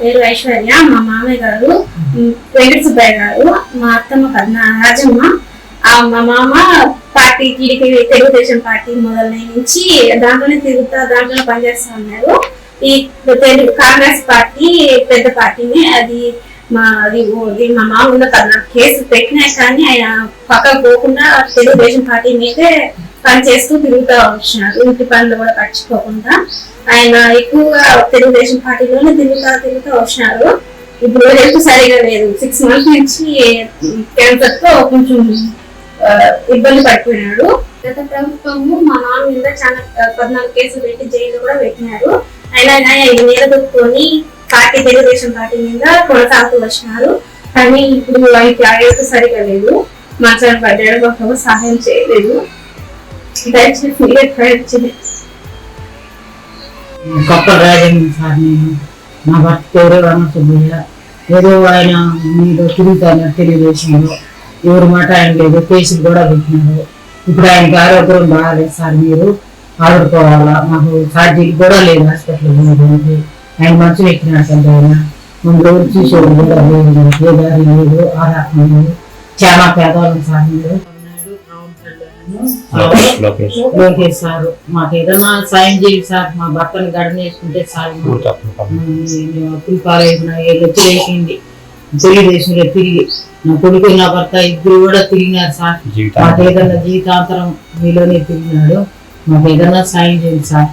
పేరు ఐశ్వర్య. మా మామయ్య గారు వెంకట సుబ్బయ్య గారు మా అత్తమ్మ కన్నా రాజమ్మ మా మామ పార్టీ టీడీపీ తెలుగుదేశం పార్టీ మొదలై నుంచి దాంట్లోనే తిరుగుతా దాంట్లోనే పనిచేస్తా ఉన్నారు. ఈ తెలుగు కాంగ్రెస్ పార్టీ పెద్ద పార్టీని. అది మా అది మా మామ ఉన్న పద్నాలుగు కేసు పెట్టినా కానీ ఆయన పక్కకు పోకుండా తెలుగుదేశం పార్టీ మీదే పని చేస్తూ తిరుగుతూ వచ్చినారు. ఇంటి పనులు కూడా పట్టించుకోకుండా ఆయన ఎక్కువగా తెలుగుదేశం పార్టీలోనే తిరుగుతా తిరుగుతూ వచ్చినారు. ఇప్పుడు హెల్త్ సరిగా లేదు. సిక్స్ మంత్స్ నుంచి క్యాన్సర్తో కొంచెం ఇబ్బంది పడిపోయినాడు. గత ప్రభుత్వము మా నాన్న మీద చాలా పద్నాలుగు కేసులు పెట్టి జైలు కూడా పెట్టినారు. అయినా కానీ ఆయన నిలదొక్కుని పార్టీ తెలుగుదేశం పార్టీ మీద కొనసాగుతూ వచ్చినారు. కానీ ఇప్పుడు ఆయన ఆరోగ్యం సరిగా లేదు. మాట్లాడబడ్డాడు మాకు సహాయం చేయలేదు. కొత్త రాజేంద్ర సార్ నేను నా భర్త పేరు రామసుబ్బయ్య ఏదో ఆయన మీరు తిరుగుతాను తెలియజేసినారు ఎవరి మాట ఆయన లేదు కేసులు కూడా పెట్టినారు ఇప్పుడు ఆయనకి ఆరోగ్యం బాగాలేదు సార్ మీరు. ఆదుకోవాలా మాకు ఛార్జీలు కూడా లేదు హాస్పిటల్ పోవడానికి ఆయన మంచి ఎక్కినాడు ఆయన. ముందు రోజు చూసేవాడు కూడా లేదు ఏ దారి లేదు ఆ రకం లేదు చాలా పేదవాళ్ళం సార్ మీరు. లోకేష్. సార్. మాకు ఏదైనా సాయం చేయండి సార్. మా భర్తని గడన వేసుకుంటే సార్ పాలైన వచ్చి వేసింది. తెలుగుదేశంలో తిరిగి. నా కొడుకు నా భర్త ఇద్దరు కూడా తిరిగినారు సార్. మాకు ఏదైనా జీవితాంతరం మీలోనే తిరిగినాడు. మాకు ఏదైనా సాయం చేయండి సార్.